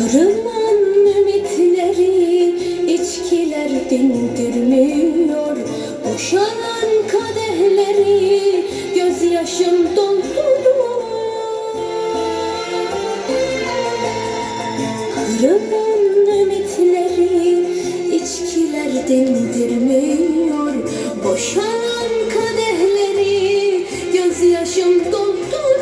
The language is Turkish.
Kırılan ümitleri içkiler dindirmiyor. Boşalan kadehleri gözyaşım dolduruyor Kırılan ümitleri içkiler dindirmiyor. Boşalan kadehleri gözyaşım dolduruyor